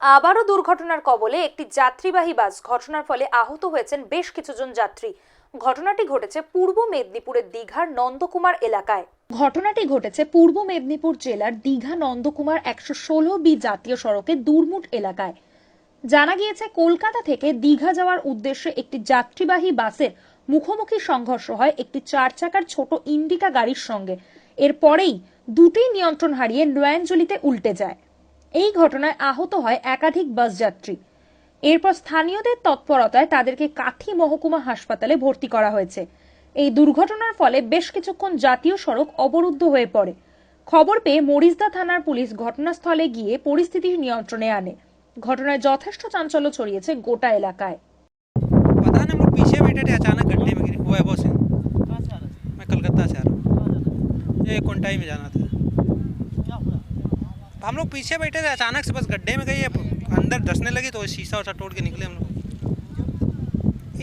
আবারও দুর্ঘটনার কবলে একটি যাত্রীবাহী বাস ঘটনার ফলে আহত হয়েছেন বেশ কিছুজন যাত্রী। ঘটনাটি ঘটেছে পূর্ব মেদিনীপুরের দীঘার নন্দকুমার এলাকায়। ঘটনাটি ঘটেছে পূর্ব মেদিনীপুর জেলার দীঘা নন্দকুমার একশো ষোলো বি জাতীয় সড়কের দুর্মুট এলাকায়। জানা গিয়েছে, কলকাতা থেকে দীঘা যাওয়ার উদ্দেশ্যে একটি যাত্রীবাহী বাসের মুখোমুখি সংঘর্ষ হয় একটি চার চাকার ছোট ইন্ডিকা গাড়ির সঙ্গে। এরপরেই দুটি নিয়ন্ত্রণ হারিয়ে নয়াঞ্জলিতে উল্টে যায়। এই ঘটনায় আহত হয় একাধিক বাস যাত্রী এরপর স্থানীয়দের তৎপরতায় তাদেরকে কাঠি মহকুমা হাসপাতালে ভর্তি করা হয়েছে এই দুর্ঘটনার ফলে বেশ কিছুক্ষণ জাতীয় সড়ক অবরুদ্ধ হয়ে পড়ে খবর পেয়ে মরিজদা থানার পুলিশ ঘটনাস্থলে গিয়ে পরিস্থিতি নিয়ন্ত্রণে আনে ঘটনায় যথেষ্ট চাঞ্চল্য ছড়িয়েছে গোটা এলাকায় पता नहीं हम लोग पीछे बैठे थे अचानक गड्ढे में गिरे वैभव सिंह कहाँ से आ रहे थे मैं कलकत्ता से आ रहा हूँ कहाँ जाना था ये कोंटाई में जाना था क्या हुआ हम लोग पीछे बैठे थे, अचानक से बस गड्ढे में गई अंदर धसने लगी तो शीशा वीशा टूट के निकले हम लोग।